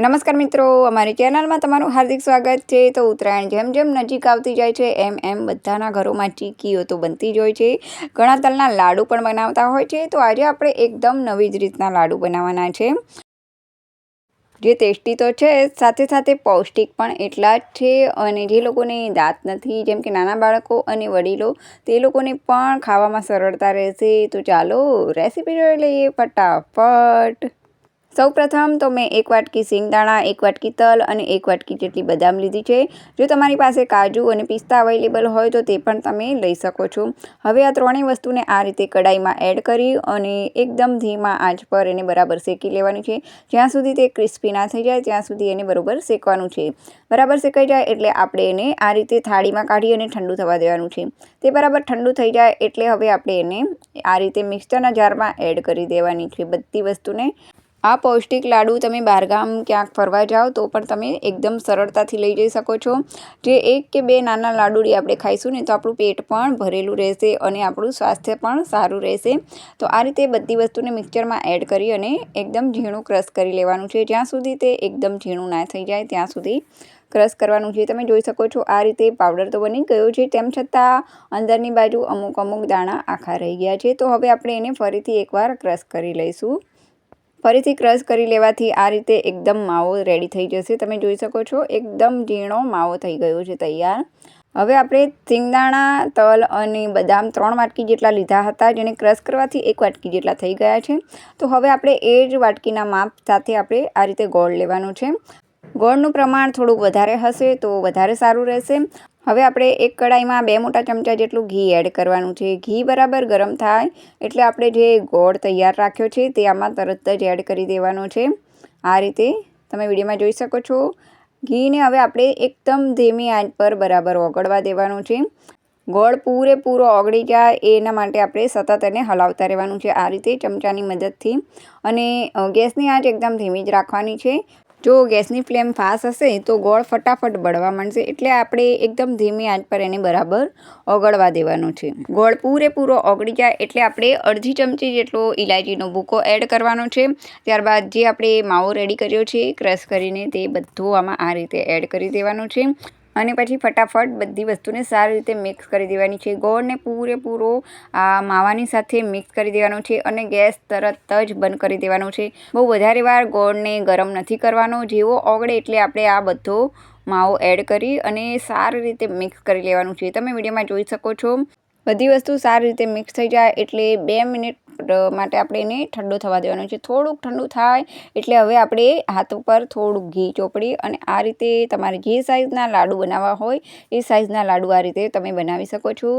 નમસ્કાર મિત્રો, અમારી ચેનલમાં તમારું હાર્દિક સ્વાગત છે. તો ઉત્તરાયણ જેમ જેમ નજીક આવતી જાય છે, એમ એમ બધાના ઘરોમાં ચીકીઓ તો બનતી જ હોય છે. ઘણા તલના લાડુ પણ બનાવતા હોય છે. તો આજે આપણે એકદમ નવી જ રીતના લાડુ બનાવવાના છે. જે ટેસ્ટી તો છે, સાથે સાથે પૌષ્ટિક પણ એટલા જ છે. અને જે લોકોને દાંત નથી, જેમ કે નાના બાળકો અને વડીલો, તે લોકોને પણ ખાવામાં સરળતા રહેશે. તો ચાલો રેસીપી જોઈ લઈએ ફટાફટ. સૌપ્રથમ તો મેં એક વાટકી સિંગદાણા એક વાટકી તલ અને એક વાટકી જેટલી બદામ લીધી છે. જો તમારી પાસે કાજુ અને પિસ્તા અવેલેબલ હોય તો તે પણ તમે લઈ શકો છો. હવે આ ત્રણેય વસ્તુને આ રીતે કડાઈમાં એડ કરી અને એકદમ ધીમા આંચ પર એને બરાબર શેકી લેવાની છે. જ્યાં સુધી તે ક્રિસ્પી ના થઈ જાય, ત્યાં સુધી એને બરાબર શેકવાનું છે. બરાબર શેકાઈ જાય એટલે આપણે એને આ રીતે થાળીમાં કાઢી અને ઠંડુ થવા દેવાનું છે. તે બરાબર ઠંડુ થઈ જાય એટલે હવે આપણે એને આ રીતે મિક્સરના જારમાં એડ કરી દેવાની છે બધી વસ્તુને. આ પૌષ્ટિક લાડુ તમે બહારગામ ક્યાંક ફરવા જાઓ તો પણ તમે એકદમ સરળતાથી લઈ જઈ શકો છો. જે એક કે બે નાના લાડુડી આપણે ખાઈશું ને તો આપણું પેટ પણ ભરેલું રહેશે અને આપણું સ્વાસ્થ્ય પણ સારું રહેશે. તો આ રીતે બધી વસ્તુને મિક્સરમાં એડ કરી અને એકદમ ઝીણું ક્રશ કરી લેવાનું છે. જ્યાં સુધી તે એકદમ ઝીણું ના થઈ જાય ત્યાં સુધી ક્રશ કરવાનું છે. તમે જોઈ શકો છો આ રીતે પાવડર તો બની ગયો છે. તેમ છતાં અંદરની બાજુ અમુક અમુક દાણા આખા રહી ગયા છે. તો હવે આપણે એને ફરીથી એકવાર ક્રશ કરી લઈશું. ફરીથી ક્રશ કરી લેવાથી આ રીતે એકદમ માવો રેડી થઈ જશે. તમે જોઈ શકો છો, એકદમ ઝીણો માવો થઈ ગયો છે તૈયાર. હવે આપણે સિંગદાણા, તલ અને બદામ ત્રણ વાટકી જેટલા લીધા હતા, જેને ક્રશ કરવાથી એક વાટકી જેટલા થઈ ગયા છે. તો હવે આપણે એ જ વાટકીના માપ સાથે આપણે આ રીતે ગોળ લેવાનું છે. ગોળનું પ્રમાણ થોડુંક વધારે હશે તો વધારે સારું રહેશે. હવે આપણે એક કડાઈમાં બે મોટા ચમચા જેટલું ઘી એડ કરવાનું છે. ઘી બરાબર ગરમ થાય એટલે આપણે જે ગોળ તૈયાર રાખ્યો છે તે આમાં તરત જ એડ કરી દેવાનો છે. આ રીતે તમે વિડીયોમાં જોઈ શકો છો. ઘીને હવે આપણે એકદમ ધીમી આંચ પર બરાબર ઓગળવા દેવાનું છે. ગોળ પૂરેપૂરો ઓગળી જાય એના માટે આપણે સતત એને હલાવતા રહેવાનું છે આ રીતે ચમચાની મદદથી. અને ગેસની આંચ એકદમ ધીમી જ રાખવાની છે. જો ગેસની ફ્લેમ ફાસ્ટ હશે તો ગોળ ફટાફટ બળવા માંડશે એટલે આપણે એકદમ ધીમી આંચ પર એને બરાબર ઓગળવા દેવાનો છે. ગોળ પૂરેપૂરો ઓગળી જાય એટલે આપણે અડધી ચમચી જેટલો ઇલાયચીનો ભૂકો એડ કરવાનો છે. ત્યારબાદ જે આપણે માવો રેડી કર્યો છે, ક્રશ કરીને તે બધું આમાં આ રીતે એડ કરી દેવાનો છે. અને પછી ફટાફટ બધી વસ્તુને સારી રીતે મિક્સ કરી દેવાની છે. ગોળને પૂરેપૂરો, આ, માવાની સાથે મિક્સ કરી દેવાનો છે અને ગેસ તરત જ બંધ કરી દેવાનો છે. બહુ વધારે વાર ગોળને ગરમ નથી કરવાનો. જેવો ઓગળે એટલે આપણે આ બધો માવો એડ કરી અને સારી રીતે મિક્સ કરી લેવાનું છે. તમે વિડીયોમાં જોઈ શકો છો. બધી વસ્તુ સારી રીતે મિક્સ થઈ જાય એટલે બે મિનિટ માટે આપણે એને ઠંડો થવા દેવાનો છે. થોડુંક ઠંડુ થાય એટલે હવે આપણે હાથ ઉપર થોડુંક ઘી ચોપડી અને આ રીતે તમારે જે સાઇઝના લાડુ બનાવવા હોય, એ સાઇઝના લાડુ આ રીતે તમે બનાવી શકો છો.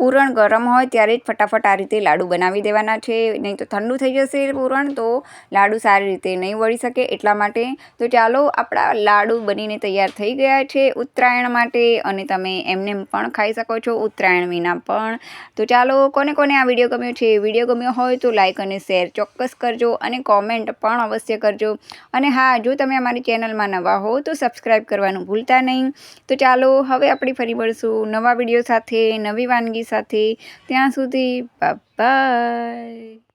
પૂરણ ગરમ હોય ત્યારે જ ફટાફટ આ રીતે લાડુ બનાવી દેવાના છે. નહીં તો ઠંડુ થઈ જશે પૂરણ, તો લાડુ સારી રીતે નહીં વળી શકે એટલા માટે. તો ચાલો આપણા લાડુ બનીને તૈયાર થઈ ગયા છે ઉત્તરાયણ માટે અને તમે એમને પણ ખાઈ શકો છો ઉત્તરાયણ વિના પણ. તો ચાલો કોને કોને આ વીડિયો ગમ્યો છે, વીડિયો ગમ્યો હોય તો લાઇક અને શેર ચોક્કસ કરજો અને કોમેન્ટ પણ અવશ્ય કરજો. અને હા, જો તમે અમારી ચેનલમાં નવા હો તો સબસ્ક્રાઈબ કરવાનું ભૂલતા નહીં. તો ચાલો હવે આપણે ફરી મળશું નવા વીડિયો સાથે. નવી વાનગી સાથે ત્યાં સુધી બાય